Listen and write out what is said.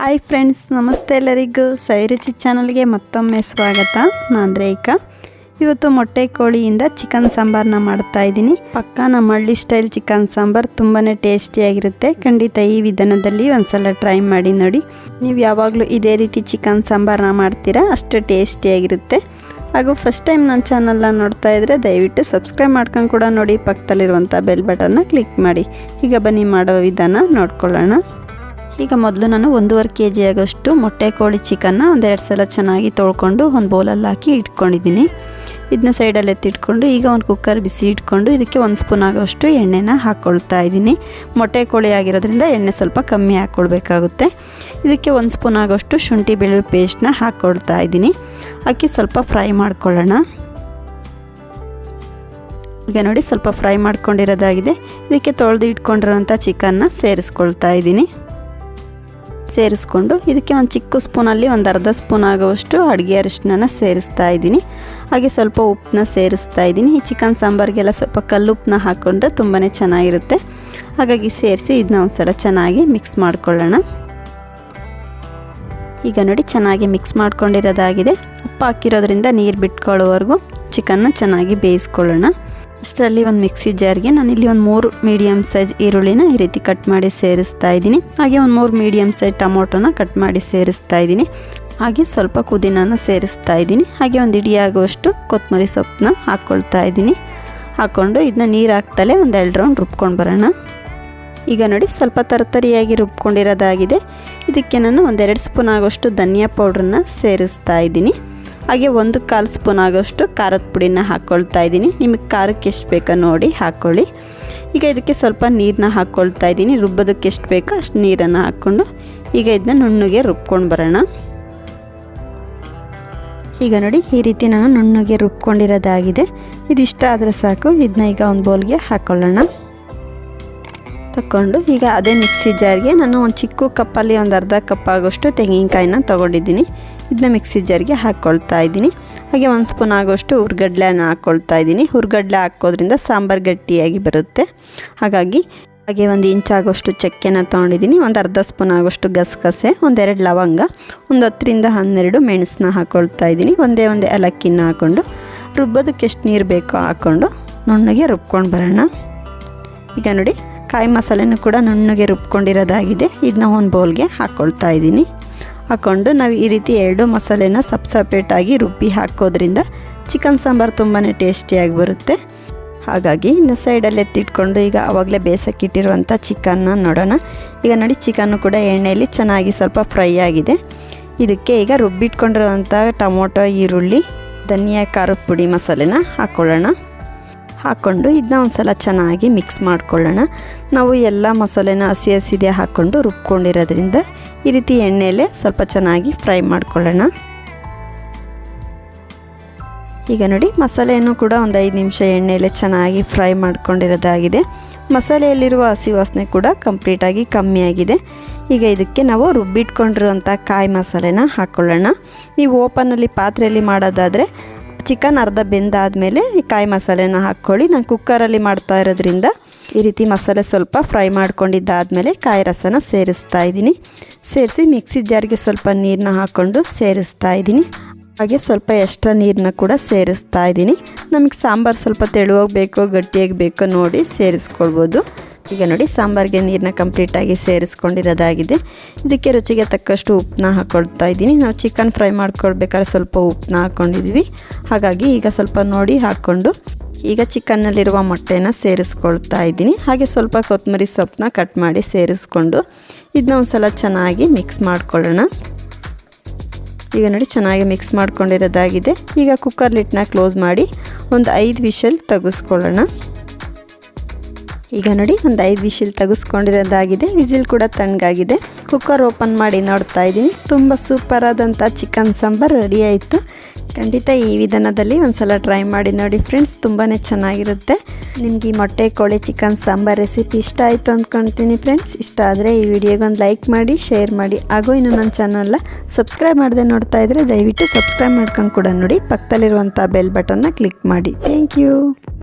Hi friends ನಮಸ್ತೆ ಎಲ್ಲರಿಗೂ. ಸೈರುಚಿ ಚಾನಲ್ಗೆ ಮತ್ತೊಮ್ಮೆ ಸ್ವಾಗತ. ನಾನು ರೇಖಾ. ಇವತ್ತು ಮೊಟ್ಟೆ ಕೋಳಿಯಿಂದ ಚಿಕನ್ ಸಾಂಬಾರನ್ನ ಮಾಡ್ತಾ ಇದ್ದೀನಿ. ಪಕ್ಕ ನಮ್ಮ ಹಳ್ಳಿ ಸ್ಟೈಲ್ ಚಿಕನ್ ಸಾಂಬಾರ್ ತುಂಬಾ ಟೇಸ್ಟಿಯಾಗಿರುತ್ತೆ ಖಂಡಿತ ಈ ವಿಧಾನದಲ್ಲಿ ಒಂದ್ಸಲ ಟ್ರೈ ಮಾಡಿ ನೋಡಿ. ನೀವು ಯಾವಾಗಲೂ ಇದೇ ರೀತಿ ಚಿಕನ್ ಸಾಂಬಾರನ್ನ ಮಾಡ್ತೀರಾ? ಅಷ್ಟು ಟೇಸ್ಟಿಯಾಗಿರುತ್ತೆ ಹಾಗೂ ಫಸ್ಟ್ ಟೈಮ್ ನನ್ನ ಚಾನಲ್ನ ನೋಡ್ತಾ ಇದ್ದರೆ ದಯವಿಟ್ಟು ಸಬ್ಸ್ಕ್ರೈಬ್ ಮಾಡ್ಕೊಂಡು ಕೂಡ ನೋಡಿ. ಪಕ್ಕದಲ್ಲಿರುವಂಥ ಬೆಲ್ ಬಟನ್ನ ಕ್ಲಿಕ್ ಮಾಡಿ. ಈಗ ಬನ್ನಿ ಮಾಡೋ ವಿಧಾನ ನೋಡ್ಕೊಳ್ಳೋಣ. ಈಗ ಮೊದಲು ನಾನು ಒಂದೂವರೆ ಕೆ ಜಿ ಆಗೋಷ್ಟು ಮೊಟ್ಟೆ ಕೋಳಿ ಚಿಕನ್ನ ಒಂದೆರಡು ಸಲ ಚೆನ್ನಾಗಿ ತೊಳ್ಕೊಂಡು ಒಂದು ಬೌಲಲ್ಲಿ ಹಾಕಿ ಇಟ್ಕೊಂಡಿದ್ದೀನಿ. ಇದನ್ನ ಸೈಡಲ್ಲಿ ಎತ್ತಿಟ್ಕೊಂಡು ಈಗ ಒಂದು ಕುಕ್ಕರ್ ಬಿಸಿ ಇಟ್ಕೊಂಡು ಇದಕ್ಕೆ ಒಂದು ಸ್ಪೂನ್ ಆಗೋಷ್ಟು ಎಣ್ಣೆನ ಹಾಕ್ಕೊಳ್ತಾ ಇದ್ದೀನಿ. ಮೊಟ್ಟೆ ಕೋಳಿ ಆಗಿರೋದ್ರಿಂದ ಎಣ್ಣೆ ಸ್ವಲ್ಪ ಕಮ್ಮಿ ಹಾಕ್ಕೊಳ್ಬೇಕಾಗುತ್ತೆ ಇದಕ್ಕೆ ಒಂದು ಸ್ಪೂನ್ ಆಗೋಷ್ಟು ಶುಂಠಿ ಬೆಳ್ಳುಳ್ಳಿ ಪೇಸ್ಟ್ನ ಹಾಕ್ಕೊಳ್ತಾ ಇದ್ದೀನಿ. ಅಕ್ಕಿ ಸ್ವಲ್ಪ ಫ್ರೈ ಮಾಡ್ಕೊಳ್ಳೋಣ. ಈಗ ನೋಡಿ ಸ್ವಲ್ಪ ಫ್ರೈ ಮಾಡ್ಕೊಂಡಿರೋದಾಗಿದೆ. ಇದಕ್ಕೆ ತೊಳೆದು ಇಟ್ಕೊಂಡಿರೋಂಥ ಚಿಕನ್ನ ಸೇರಿಸ್ಕೊಳ್ತಾ ಇದ್ದೀನಿ. ಸೇರಿಸ್ಕೊಂಡು ಇದಕ್ಕೆ ಒಂದು ಚಿಕ್ಕ ಸ್ಪೂನಲ್ಲಿ ಒಂದು ಅರ್ಧ ಸ್ಪೂನ್ ಆಗುವಷ್ಟು ಅಡುಗೆ ಅರಿಶಿನ ಸೇರಿಸ್ತಾ ಇದ್ದೀನಿ. ಹಾಗೆ ಸ್ವಲ್ಪ ಉಪ್ಪನ್ನ ಸೇರಿಸ್ತಾ ಇದ್ದೀನಿ. ಈ ಚಿಕನ್ ಸಾಂಬಾರಿಗೆಲ್ಲ ಸ್ವಲ್ಪ ಕಲ್ಲುಪ್ಪನ್ನ ಹಾಕ್ಕೊಂಡ್ರೆ ತುಂಬಾ ಚೆನ್ನಾಗಿರುತ್ತೆ. ಹಾಗಾಗಿ ಸೇರಿಸಿ ಇದನ್ನ ಒಂದ್ಸಲ ಚೆನ್ನಾಗಿ ಮಿಕ್ಸ್ ಮಾಡ್ಕೊಳ್ಳೋಣ. ಈಗ ನೋಡಿ ಚೆನ್ನಾಗಿ ಮಿಕ್ಸ್ ಮಾಡ್ಕೊಂಡಿರೋದಾಗಿದೆ. ಉಪ್ಪು ಹಾಕಿರೋದ್ರಿಂದ ನೀರು ಬಿಟ್ಕೊಳ್ಳೋವರೆಗೂ ಚಿಕನ್ನ ಚೆನ್ನಾಗಿ ಬೇಯಿಸ್ಕೊಳ್ಳೋಣ. ಅಷ್ಟರಲ್ಲಿ ಒಂದು ಮಿಕ್ಸಿ ಜಾರ್ಗೆ ನಾನು ಇಲ್ಲಿ ಒಂದು ಮೂರು ಮೀಡಿಯಮ್ ಸೈಜ್ ಈರುಳ್ಳಿನ ಈ ರೀತಿ ಕಟ್ ಮಾಡಿ ಸೇರಿಸ್ತಾ ಇದ್ದೀನಿ. ಹಾಗೆ ಒಂದು ಮೂರು ಮೀಡಿಯಮ್ ಸೈಜ್ ಟೊಮೊಟೊನ ಕಟ್ ಮಾಡಿ ಸೇರಿಸ್ತಾ ಇದ್ದೀನಿ. ಹಾಗೆ ಸ್ವಲ್ಪ ಪುದೀನಾನ ಸೇರಿಸ್ತಾ ಇದ್ದೀನಿ. ಹಾಗೆ ಒಂದು ಇಡಿಯಾಗುವಷ್ಟು ಕೊತ್ತಂಬರಿ ಸೊಪ್ಪನ್ನ ಹಾಕ್ಕೊಳ್ತಾ ಇದ್ದೀನಿ. ಹಾಕ್ಕೊಂಡು ಇದನ್ನ ನೀರು ಹಾಕ್ತಲೇ ಒಂದು ಎರಡು ರೌಂಡ್ ರುಬ್ಕೊಂಡು ಬರೋಣ. ಈಗ ನೋಡಿ ಸ್ವಲ್ಪ ತರತರಿಯಾಗಿ ರುಬ್ಕೊಂಡಿರೋದಾಗಿದೆ. ಇದಕ್ಕೆ ನಾನು ಒಂದೆರಡು ಸ್ಪೂನ್ ಆಗೋಷ್ಟು ಧನಿಯಾ ಪೌಡ್ರನ್ನ ಸೇರಿಸ್ತಾ ಇದ್ದೀನಿ. ಹಾಗೆ ಒಂದು ಕಾಲು ಸ್ಪೂನ್ ಆಗೋಷ್ಟು ಖಾರದ ಪುಡಿನ ಹಾಕ್ಕೊಳ್ತಾ ಇದ್ದೀನಿ. ನಿಮಗೆ ಖಾರಕ್ಕೆ ಎಷ್ಟು ಬೇಕೋ ನೋಡಿ ಹಾಕ್ಕೊಳ್ಳಿ ಈಗ ಇದಕ್ಕೆ ಸ್ವಲ್ಪ ನೀರನ್ನ ಹಾಕ್ಕೊಳ್ತಾ ಇದ್ದೀನಿ. ರುಬ್ಬೋದಕ್ಕೆ ಎಷ್ಟು ಬೇಕೋ ಅಷ್ಟು ನೀರನ್ನು ಹಾಕ್ಕೊಂಡು ಈಗ ಇದನ್ನ ನುಣ್ಣಗೆ ರುಬ್ಕೊಂಡು ಬರೋಣ. ಈಗ ನೋಡಿ ಈ ರೀತಿ ನಾನು ನುಣ್ಣಗೆ ರುಬ್ಕೊಂಡಿರೋದಾಗಿದೆ. ಇದಿಷ್ಟ ಆದರೆ ಸಾಕು. ಇದನ್ನ ಈಗ ಒಂದು ಬೌಲ್ಗೆ ಹಾಕ್ಕೊಳ್ಳೋಣ ತಗೊಂಡು ಈಗ ಅದೇ ಮಿಕ್ಸಿ ಜಾರ್ಗೆ ನಾನು ಒಂದು ಚಿಕ್ಕ ಕಪ್ಪಲ್ಲಿ ಒಂದು ಅರ್ಧ ಕಪ್ ಆಗೋಷ್ಟು ತೆಂಗಿನಕಾಯಿನ ತೊಗೊಂಡಿದ್ದೀನಿ. ಇದನ್ನ ಮಿಕ್ಸಿ ಜಾರ್ಗೆ ಹಾಕ್ಕೊಳ್ತಾ ಇದ್ದೀನಿ. ಹಾಗೆ ಒಂದು ಸ್ಪೂನ್ ಆಗೋಷ್ಟು ಹುರ್ಗಡ್ಲೆನ ಹಾಕ್ಕೊಳ್ತಾ ಇದ್ದೀನಿ. ಹುರ್ಗಡ್ಲೆ ಹಾಕೋದ್ರಿಂದ ಸಾಂಬಾರು ಗಟ್ಟಿಯಾಗಿ ಬರುತ್ತೆ. ಹಾಗಾಗಿ ಹಾಗೆ ಒಂದು ಇಂಚ್ ಆಗೋಷ್ಟು ಚಕ್ಕೆನ ತೊಗೊಂಡಿದ್ದೀನಿ. ಒಂದು ಅರ್ಧ ಸ್ಪೂನ್ ಆಗೋಷ್ಟು ಗಸಗಸೆ ಒಂದೆರಡು ಲವಂಗ, ಒಂದು ಹತ್ತರಿಂದ ಹನ್ನೆರಡು ಮೆಣಸನ್ನ ಹಾಕ್ಕೊಳ್ತಾ ಇದ್ದೀನಿ. ಒಂದೇ ಒಂದೇ ಏಲಕ್ಕಿನ ಹಾಕ್ಕೊಂಡು ರುಬ್ಬೋದಕ್ಕೆ ಎಷ್ಟು ನೀರು ಬೇಕೋ ಹಾಕ್ಕೊಂಡು ನುಣ್ಣಗೆ ರುಬ್ಕೊಂಡು ಬರೋಣ. ಈಗ ನೋಡಿ ಕಾಯಿ ಮಸಾಲೆನೂ ಕೂಡ ನುಣ್ಣಗೆ ರುಬ್ಕೊಂಡಿರೋದಾಗಿದೆ. ಇದನ್ನ ಒಂದು ಬೌಲ್ಗೆ ಹಾಕ್ಕೊಳ್ತಾ ಇದ್ದೀನಿ. ಹಾಕ್ಕೊಂಡು ನಾವು ಈ ರೀತಿ ಎರಡು ಮಸಾಲೆನ ಸಪ್ ಸಪ್ರೇಟಾಗಿ ರುಬ್ಬಿ ಹಾಕೋದ್ರಿಂದ ಚಿಕನ್ ಸಾಂಬಾರು ತುಂಬಾ ಟೇಸ್ಟಿಯಾಗಿ ಬರುತ್ತೆ. ಹಾಗಾಗಿ ಇನ್ನು ಸೈಡಲ್ಲಿ ಎತ್ತಿಟ್ಕೊಂಡು ಈಗ ಆವಾಗಲೇ ಬೇಸಕ್ಕಿಟ್ಟಿರುವಂಥ ಚಿಕನ್ನ ನೋಡೋಣ. ಈಗ ನೋಡಿ ಚಿಕನ್ನು ಕೂಡ ಎಣ್ಣೆಯಲ್ಲಿ ಚೆನ್ನಾಗಿ ಸ್ವಲ್ಪ ಫ್ರೈ ಆಗಿದೆ. ಇದಕ್ಕೆ ಈಗ ರುಬ್ಬಿಟ್ಕೊಂಡಿರುವಂಥ ಟೊಮೊಟೊ, ಈರುಳ್ಳಿ, ಧನಿಯಾ, ಖಾರದ ಪುಡಿ ಮಸಾಲೆನ ಹಾಕ್ಕೊಳ್ಳೋಣ ಹಾಕ್ಕೊಂಡು ಇದನ್ನ ಒಂದು ಸಲ ಚೆನ್ನಾಗಿ ಮಿಕ್ಸ್ ಮಾಡ್ಕೊಳ್ಳೋಣ. ನಾವು ಎಲ್ಲ ಮಸಾಲೆನ ಹಸಿ ಹಸಿದೆ ಹಾಕ್ಕೊಂಡು ರುಬ್ಕೊಂಡಿರೋದ್ರಿಂದ ಈ ರೀತಿ ಎಣ್ಣೆಯಲ್ಲೇ ಸ್ವಲ್ಪ ಚೆನ್ನಾಗಿ ಫ್ರೈ ಮಾಡ್ಕೊಳ್ಳೋಣ. ಈಗ ನೋಡಿ ಮಸಾಲೆಯನ್ನು ಕೂಡ ಒಂದು ಐದು ನಿಮಿಷ ಎಣ್ಣೆಯಲ್ಲೇ ಚೆನ್ನಾಗಿ ಫ್ರೈ ಮಾಡ್ಕೊಂಡಿರೋದಾಗಿದೆ. ಮಸಾಲೆಯಲ್ಲಿರುವ ಹಸಿ ವಾಸನೆ ಕೂಡ ಕಂಪ್ಲೀಟಾಗಿ ಕಮ್ಮಿಯಾಗಿದೆ ಈಗ ಇದಕ್ಕೆ ನಾವು ರುಬ್ಬಿಟ್ಕೊಂಡಿರುವಂಥ ಕಾಯಿ ಮಸಾಲೆನ ಹಾಕ್ಕೊಳ್ಳೋಣ ನೀವು ಓಪನಲ್ಲಿ ಪಾತ್ರೆಯಲ್ಲಿ ಮಾಡೋದಾದರೆ ಚಿಕನ್ ಅರ್ಧ ಬೆಂದಾದಮೇಲೆ ಕಾಯಿ ಮಸಾಲೆನ ಹಾಕ್ಕೊಳ್ಳಿ. ನಾನು ಕುಕ್ಕರಲ್ಲಿ ಮಾಡ್ತಾ ಇರೋದ್ರಿಂದ ಈ ರೀತಿ ಮಸಾಲೆ ಸ್ವಲ್ಪ ಫ್ರೈ ಮಾಡ್ಕೊಂಡಿದ್ದಾದಮೇಲೆ ಕಾಯಿ ರಸನ ಸೇರಿಸ್ತಾ ಇದ್ದೀನಿ. ಸೇರಿಸಿ ಮಿಕ್ಸಿ ಜಾರ್ಗೆ ಸ್ವಲ್ಪ ನೀರನ್ನ ಹಾಕ್ಕೊಂಡು ಸೇರಿಸ್ತಾ ಇದ್ದೀನಿ. ಹಾಗೆ ಸ್ವಲ್ಪ ಎಕ್ಸ್ಟ್ರಾ ನೀರನ್ನ ಕೂಡ ಸೇರಿಸ್ತಾ ಇದ್ದೀನಿ. ನಮಗೆ ಸಾಂಬಾರು ಸ್ವಲ್ಪ ತೆಳುವಾಗಿ ಬೇಕೋ ಗಟ್ಟಿಯಾಗಿ ಬೇಕೋ ನೋಡಿ ಸೇರಿಸ್ಕೊಳ್ಬೋದು. ಈಗ ನೋಡಿ ಸಾಂಬಾರಿಗೆ ನೀರನ್ನ ಕಂಪ್ಲೀಟಾಗಿ ಸೇರಿಸ್ಕೊಂಡಿರೋದಾಗಿದೆ. ಇದಕ್ಕೆ ರುಚಿಗೆ ತಕ್ಕಷ್ಟು ಉಪ್ಪನ್ನ ಹಾಕ್ಕೊಳ್ತಾ ಇದ್ದೀನಿ. ನಾವು ಚಿಕನ್ ಫ್ರೈ ಮಾಡ್ಕೊಳ್ಬೇಕಾದ್ರೆ ಸ್ವಲ್ಪ ಉಪ್ಪನ್ನ ಹಾಕ್ಕೊಂಡಿದ್ವಿ ಹಾಗಾಗಿ ಈಗ ಸ್ವಲ್ಪ ನೋಡಿ ಹಾಕ್ಕೊಂಡು ಈಗ ಚಿಕನ್ನಲ್ಲಿರುವ ಮೊಟ್ಟೆನ ಸೇರಿಸ್ಕೊಳ್ತಾ ಇದ್ದೀನಿ. ಹಾಗೆ ಸ್ವಲ್ಪ ಕೊತ್ತಂಬರಿ ಸೊಪ್ಪನ್ನ ಕಟ್ ಮಾಡಿ ಸೇರಿಸ್ಕೊಂಡು ಇದನ್ನ ಒಂದು ಸಲ ಚೆನ್ನಾಗಿ ಮಿಕ್ಸ್ ಮಾಡ್ಕೊಳ್ಳೋಣ. ಈಗ ನೋಡಿ ಚೆನ್ನಾಗಿ ಮಿಕ್ಸ್ ಮಾಡ್ಕೊಂಡಿರೋದಾಗಿದೆ. ಈಗ ಕುಕ್ಕರ್ ಲಿಟ್ನ ಕ್ಲೋಸ್ ಮಾಡಿ ಒಂದು ಐದು ವಿಷಲ್ ತೆಗೆಸ್ಕೊಳ್ಳೋಣ. ಈಗ ನೋಡಿ, ಒಂದು ಐದು ವಿಶಿಲ್ ತೆಗೆಸ್ಕೊಂಡಿರೋದಾಗಿದೆ. ವಿಸಿಲ್ ಕೂಡ ತಣ್ಣಗಾಗಿದೆ. ಕುಕ್ಕರ್ ಓಪನ್ ಮಾಡಿ ನೋಡ್ತಾ ಇದ್ದೀನಿ. ತುಂಬ ಸೂಪರ್ ಆದಂಥ ಚಿಕನ್ ಸಾಂಬಾರು ರೆಡಿ ಆಯಿತು. ಖಂಡಿತ ಈ ವಿಧಾನದಲ್ಲಿ ಒಂದು ಸಲ ಟ್ರೈ ಮಾಡಿ ನೋಡಿ ಫ್ರೆಂಡ್ಸ್ ತುಂಬಾ ಚೆನ್ನಾಗಿರುತ್ತೆ. ನಿಮ್ಗೆ ಈ ಮೊಟ್ಟೆ, ಕೋಳಿ ಚಿಕನ್ ಸಾಂಬಾರ್ ರೆಸಿಪಿ ಇಷ್ಟ ಆಯಿತು ಅಂದ್ಕೊಳ್ತೀನಿ ಫ್ರೆಂಡ್ಸ್. ಇಷ್ಟ ಆದರೆ ಈ ವಿಡಿಯೋಗೊಂದು ಲೈಕ್ ಮಾಡಿ, ಶೇರ್ ಮಾಡಿ. ಹಾಗೂ ಇನ್ನು ನನ್ನ ಚಾನಲ್ನ ಸಬ್ಸ್ಕ್ರೈಬ್ ಮಾಡದೆ ನೋಡ್ತಾ ಇದ್ದರೆ ದಯವಿಟ್ಟು ಸಬ್ಸ್ಕ್ರೈಬ್ ಮಾಡ್ಕೊಂಡು ಕೂಡ ನೋಡಿ. ಪಕ್ಕದಲ್ಲಿರುವಂಥ ಬೆಲ್ ಬಟನ್ನ ಕ್ಲಿಕ್ ಮಾಡಿ. Thank you.